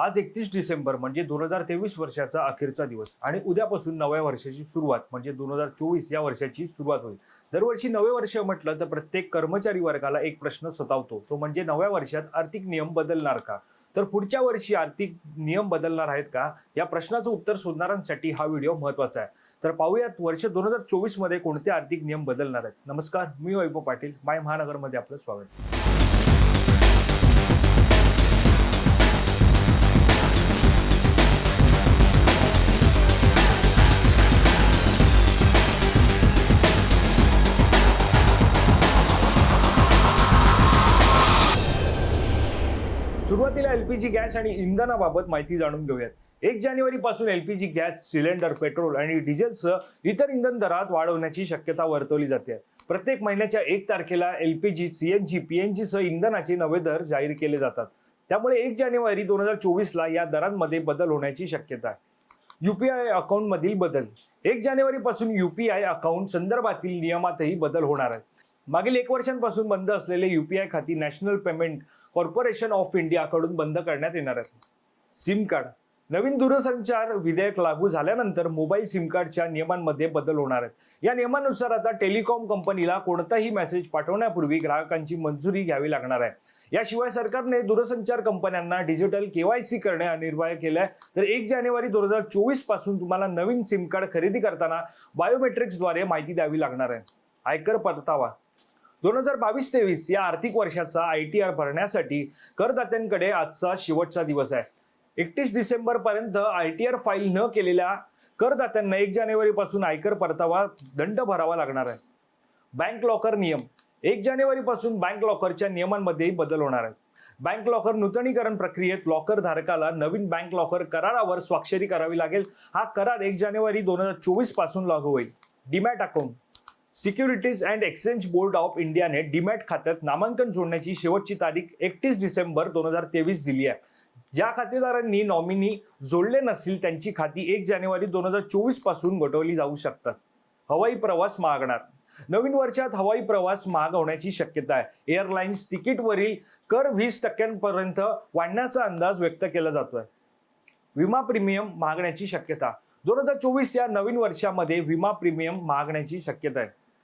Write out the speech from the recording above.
आज एकतीस डिसेंबर म्हणजे दोन हजार तेवीस वर्षाचा अखेरचा दिवस आणि उद्यापासून नव्या वर्षाची सुरुवात म्हणजे दोन हजार चोवीस या वर्षाची सुरुवात होईल. दरवर्षी नवे वर्ष म्हटलं तर प्रत्येक कर्मचारी वर्गाला एक प्रश्न सतावतो. तो म्हणजे नव्या वर्षात आर्थिक नियम बदलणार का? तर पुढच्या वर्षी आर्थिक नियम बदलणार आहेत का? या प्रश्नाचं उत्तर शोधणाऱ्यांसाठी हा व्हिडिओ महत्त्वाचा आहे. तर पाहूयात वर्ष दोन हजार चोवीसमध्ये कोणते आर्थिक नियम बदलणार आहेत. नमस्कार मी वैभव पाटील माय महानगरमध्ये आपलं स्वागत. सुरुवातीला एलपीजी गॅस आणि इंधनाबाबत माहिती जाणून घेऊयात. एक जानेवारी पासून एलपीजी गॅस सिलेंडर पेट्रोल आणि डिझेलसह इतर इंधन दरात वाढवण्याची शक्यता वर्तवली जाते. प्रत्येक महिन्याच्या एक तारखेला एलपीजी सीएनजी पीएनजी सह इंधनाचे नवे दर जाहीर केले जातात. त्यामुळे एक जानेवारी दोन हजार चोवीसला या दरांमध्ये बदल होण्याची शक्यता आहे. युपीआय अकाउंटमधील बदल. एक जानेवारी पासून युपीआय अकाउंट संदर्भातील नियमातही बदल होणार आहेत. मागील एक वर्षांपासून बंद असलेले युपीआय खाती नॅशनल पेमेंट कॉर्पोरेशन ऑफ इंडियाकडून बंद करण्यात येणार आहेत. SIM card. नवीन दूरसंचार विधेयक लागू झाल्यानंतर मोबाईल सिम कार्डच्या नियमांमध्ये बदल होणार आहेत. या नियमानुसार आता टेलिकॉम कंपनीला कोणताही मेसेज पाठवण्यापूर्वी ग्राहकांची मंजुरी घ्यावी लागणार आहे. याशिवाय सरकारने दूरसंचार कंपन्यांना डिजिटल केवायसी करणे अनिवार्य केलं आहे तर एक जानेवारी दोन हजार चोवीसपासून तुम्हाला नवीन सिम कार्ड खरेदी करताना बायोमेट्रिक्सद्वारे माहिती द्यावी लागणार आहे. आयकर परतावा. दोन हजार बावीस तेवीस या आर्थिक वर्षाचा आय टी आर भरण्यासाठी करदात्यांकडे आजचा शेवटचा दिवस आहे. एकतीस डिसेंबर पर्यंत आय टी आर फाईल न केलेल्या करदात्यांना एक जानेवारी पासून आयकर परतावा दंड भरावा लागणार आहे. बँक लॉकर नियम. एक जानेवारी पासून बँक लॉकरच्या नियमांमध्येही बदल होणार आहेत बँक लॉकर नूतनीकरण प्रक्रियेत लॉकर धारकाला नवीन बँक लॉकर करारावर स्वाक्षरी करावी लागेल. हा करार एक जानेवारी दोन हजार चोवीसपासून लागू होईल. Demat account. Securities and exchange board of इंडियाने डीमॅट खात्यात नामांकन जोडण्याची शेवटची तारीख एकतीस डिसेंबर दोन हजार तेवीस दिली आहे. ज्या खातेदारांनी नॉमिनी जोडले नसतील त्यांची खाती एक जानेवारी दोन हजार चोवीसपासून गोठवली जाऊ शकतात. हवाई प्रवास महागणार. नवीन वर्षात हवाई प्रवास महाग होण्याची शक्यता आहे. एअरलाइन्स तिकीटवरील कर वीस टक्क्यांपर्यंत वाढण्याचा अंदाज व्यक्त केला जातोय. विमा प्रीमियम महागण्याची शक्यता. दोन हजार चोवीस या नवीन वर्षामध्ये विमा प्रीमियम महागण्याची शक्यता आहे.